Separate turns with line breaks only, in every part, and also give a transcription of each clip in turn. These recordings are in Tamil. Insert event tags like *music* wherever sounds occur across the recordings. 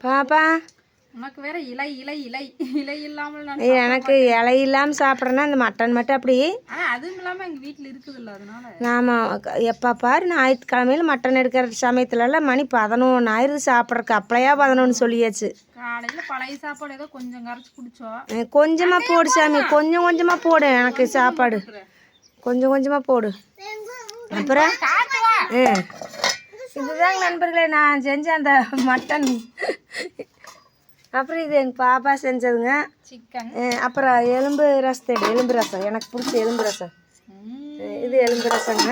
பாப்பா.
உனக்கு வேற இலை இலை இலை இலை இல்லாமல்
எனக்கு இலை இல்லாமல் சாப்பிட்றேன்னா இந்த மட்டன் மட்டும் அப்படி?
அதுவும் இல்லாம எங்க வீட்டுல இருக்குது இல்ல அதனால.
நாம் எப்போ பாரு ஞாயிற்றுக்கிழமையில் மட்டன் எடுக்கிற சமயத்துலலாம் மணி பதினொன்று ஆயிரம் சாப்பிட்றக்கு அப்பளையா பதினொன்று சொல்லியாச்சு.
காலையில பழைய சாப்பாடு ஏதோ கொஞ்சம் கரைச்சு குடிச்சோம்
அஹ் கொஞ்சமா போடு சாமி கொஞ்சம் கொஞ்சமாக போடு எனக்கு சாப்பாடு. கொஞ்சம் கொஞ்சமாக போடு. அப்புறம்? இதுதாங்க நண்பர்களே நான் செஞ்ச அந்த மட்டன். அப்புறம் இது எங்கள் பாப்பா செஞ்சதுங்க.
சிக்கன்.
அப்புறம் எலும்பு ரசத்தை எலும்பு ரசம். எனக்கு பிடிச்ச எலும்பு ரசம். இது எலும்பு ரசங்க.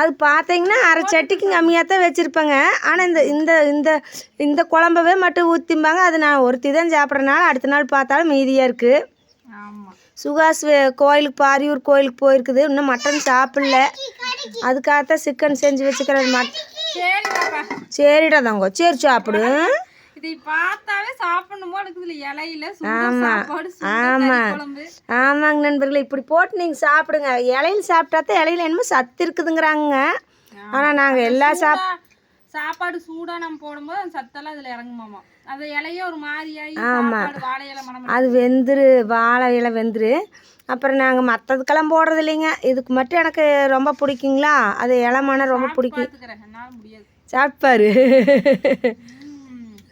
அது பார்த்தீங்கன்னா அரை சட்டிக்கு கம்மியாக தான் வச்சுருப்பேங்க. ஆனால் இந்த இந்த இந்த இந்த குழம்பவே மட்டும் ஊற்றிம்பாங்க அது நான் ஒருத்தி தான் சாப்பிட்றனால அடுத்த நாள் பார்த்தாலும் மீதியாக இருக்குது சுகாஸ் கோயிலுக்கு பாரியூர் கோயிலுக்கு போயிருக்குது. இன்னும் மட்டன் சாப்பிடல. அதுக்காகத்தான் சிக்கன் செஞ்சு வச்சுக்கிறது மட் சரிடா தங்கோ. சரி சாப்பிடு.
இதை பார்த்தாவே சாப்பிடணும் போல இருக்குது இலையில
ஆமா.
குழம்பு.
ஆமாங்க நண்பர்களே இப்படி போட்டு நீங்கள் சாப்பிடுங்க. இலையில சாப்பிட்டாதான் இலையில என்னமோ சத்து இருக்குதுங்கிறாங்க. ஆனால் நாங்கள் எல்லா சாப்
சாப்பாடு சூடா நம்ம போடும்போது அந்த சத்தெல்லாம் அதுல இறங்குமாமா. அந்த இலையே ஒரு மாதிரியாகி சாப்பாடு வாழை இலை மனம்
அது வெந்துரு வாழை இலை வெந்துரு. அப்புறம் நாங்கள் மற்றதுக்கெல்லாம் போடுறது இல்லைங்க. இதுக்கு மட்டும் எனக்கு ரொம்ப பிடிக்குங்களா? அது இலை மனம் ரொம்ப பிடிக்கும். சாப்பிட்பாரு. *laughs*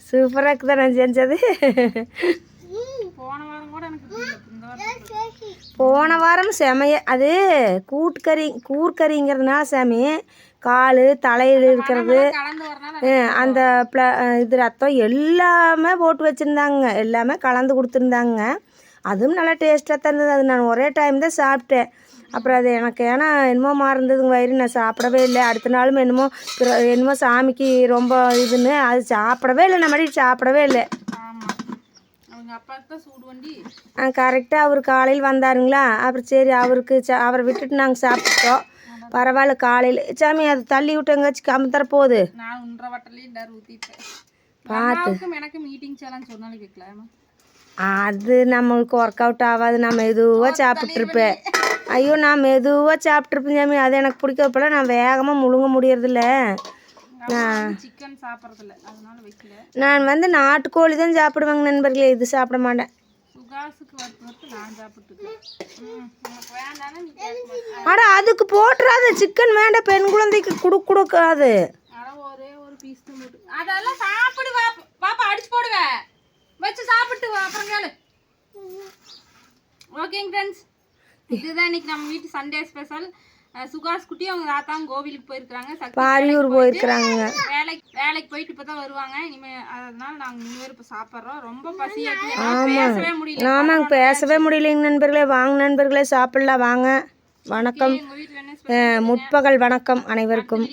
சூப்பராக இருக்குதா நான் செஞ்சது.
போன வாரம்
செமைய அது கூட்டுக்கறி கூர்க்கறிங்கிறதுனால சாமி கால் தலையில் இருக்கிறது. அந்த ப்ள இது ரத்தம் எல்லாமே போட்டு வச்சுருந்தாங்க. எல்லாமே கலந்து கொடுத்துருந்தாங்க. அதுவும் நல்லா டேஸ்ட்டாக தான் இருந்தது அது நான் ஒரே டைம் தான் சாப்பிட்டேன். அப்புறம் அது எனக்கு ஏன்னா என்னமோ மறந்ததுங்க வயிறு. நான் சாப்பிடவே இல்லை. அடுத்த நாளும் என்னமோ என்னமோ சாமிக்கு ரொம்ப இதுன்னு அது சாப்பிடவே இல்லை. மறுபடியும் சாப்பிடவே இல்லை.
வண்டி.
கரெக்டாக அவர் காலையில் வந்தாருங்களா? அப்புறம் சரி அவருக்கு அவரை விட்டுட்டு நாங்கள் சாப்பிட்டோம். பரவாயில்ல காலையில். சாமி அது தள்ளி விட்டு எங்கேயாச்சும் போகுது?
வட்டலையும் டர் ஊத்திட்டேன். அம்மாவுக்கும் எனக்கு மீட்டிங் சேலஞ்ச் ஒரு நாளைக்கு வைக்கலாமா
அது நம்மளுக்கு ஒர்க் அவுட் ஆகாது. நான் மெதுவாக சாப்பிட்ருப்பேன் ஐயோ நான் மெதுவாக சாப்பிட்ருப்பேன் சாமி. அது எனக்கு பிடிக்கப்பல நான் வேகமாக முழுங்க முடியறதில்ல. நான் வந்து நாட்டுக்கோழி தான் சாப்பிடுவேங்க நண்பர்களே. இது சாப்பிட மாட்டேன். அட அதுக்கு போட்டுறாது. சிக்கன் வேண்டாம். பெண் குழந்தைக்கு குடு கொடுக்காது.
ஆனா ஒரே ஒரு பீஸ் தான் போட்டு. அதெல்லாம் சாப்பிடு பாப்பா பாப்பா அடிச்சு போடுவேன் வச்சு சாப்பிட்டு வா, அப்புறம் கேளு. ஓகேங்க ஃப்ரெண்ட்ஸ் இதுதான் இன்னைக்கு நம்ம வீட்டு சண்டே ஸ்பெஷல் சுகாஸ் குட்டி அவங்க தாத்தாங்க கோவிலுக்கு போயிருக்காங்க சக்தி
பாரியூர் போயிருக்கிறாங்க.
வேலைக்கு வேலைக்கு போயிட்டு இப்பதான் வருவாங்க. இனிமே அதனால நாங்க இனிமேல் இப்ப சாப்பிடுறோம். ரொம்ப என்னால பேசவே முடியல.
ஆமாங்க பேசவே முடியலைங்க நண்பர்களே. வாங்க நண்பர்களே. சாப்பிடலாம் வாங்க. வணக்கம். முற்பகல் வணக்கம் அனைவருக்கும்.